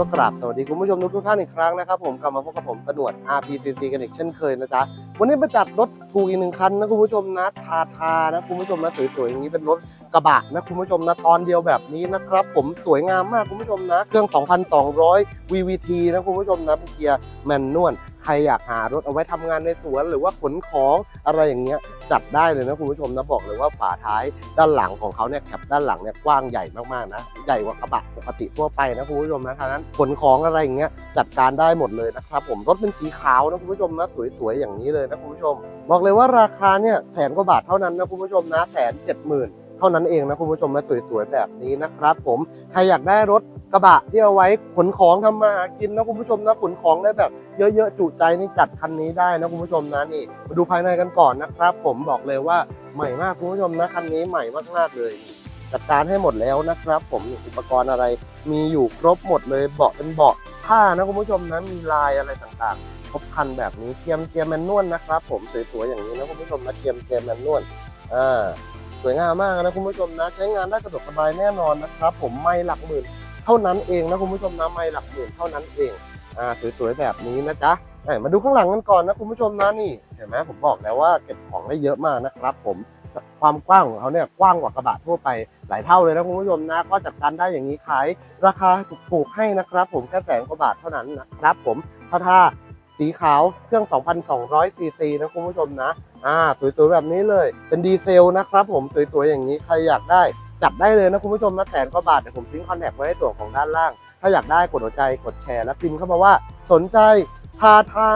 ก็กราบสวัสดีคุณผู้ชมทุกท่านอีกครั้งนะครับผมกลับมาพบกับผมตะหนวด RPCC กันอีกเช่นเคยนะจ๊ะวันนี้มาจัดรถถูกอีกหนึ่งคันนะคุณผู้ชมนะทาทานะคุณผู้ชมนะสวยๆอย่างนี้เป็นรถกระบะนะคุณผู้ชมนะตอนเดียวแบบนี้นะครับ ผมสวยงามมากคุณผู้ชมนะ เครื่อง 2,200 VVT นะคุณผู้ชมนะเป็นเกียร์แมนนวล ใครอยากหารถเอาไว้ทำงานในสวน หรือว่าขนของอะไรอย่างเงี้ยจัดได้เลยนะคุณผู้ชมนะบอกเลยว่าฝาท้ายด้านหลังของเขาเนี่ยแคปด้านหลังเนี่ยกว้างใหญ่มากๆนะใหญ่กว่ากระบะปกติทั่วไปนะคุณผู้ชมนะทางนั้นขนของอะไรอย่างเงี้ยจัดการได้หมดเลยนะครับผมรถเป็นสีขาวนะคุณผู้ชมนะสวยๆอย่างนี้เลยนะคุณผู้ชม บอกเลยว่าราคาเนี่ยแสนกว่าบาทเท่านั้นนะคุณผู้ชมนะแสนเจ็ดหมื่น เท่านั้นเองนะคุณผู้ชมนะสวยๆแบบนี้นะครับ ผมใครอยากได้รถกระบะที่เอาไว้ขนของทำมาหากินนะคุณผู้ชมนะขนของได้แบบ เยอะๆจุใจนี่จัดคันนี้ได้นะคุณผู้ชมนะนี่ มาดูภายในกันก่อนนะครับ ผมบอกเลยว่าใหม่มากคุณผู้ชมนะคันนี้ใหม่มากๆเลยจัดการให้หมดแล้วนะครับ ผมอุปกรณ์อะไรมีอยู่ครบหมดเลยเบาะเป็นเบาะผ้านะคุณผู้ชมนะมีลายอะไรต่างๆ ครบคันแบบนี้เทียมเทียมแมนนวลนะครับ ผมสวยๆอย่างนี้นะคุณผู้ชมนะเทียมเทียมแมนนวลอ่า สวยงามมากนะคุณผู้ชมนะ ใช้งานได้สะดวกสบายแน่นอนนะครับ ผมไม่หลักหมื่นเท่านั้นเองนะคุณผู้ชมนะไม่หลักหมื่นเท่านั้นเองอ่าสวยๆแบบนี้นะจ๊ะมาดูข้างหลังกันก่อนนะคุณผู้ชมนะนี่เห็นไหมผมบอกแล้วว่าเก็บของได้เยอะมากนะครับ ผมความกว้างของเขาเนี่ยกว้างกว่ากระบะทั่วไปหลายเท่าเลยนะคุณผู้ชมนะ ก็จัดการได้อย่างนี้ขายราคาถูกๆให้นะครับ ผมแค่แสนกว่าบาทเท่านั้นนะครับ ผมถ้าถ้า สีขาวเครื่อง 2,200 ซีซีนะคุณผู้ชมนะ อ่า สวยๆ แบบนี้เลย เป็นดีเซลนะครับผม สวยๆ อย่างนี้ ใครอยากได้จัดได้เลยนะคุณผู้ชมนะแสนกว่าบาทเดี๋ยวผมทิ้งคอนแทคไว้ในส่วนของด้านล่าง ถ้าอยากได้กดหัวใจกดแชร์ และพิมพ์เข้ามาว่าสนใจทาทา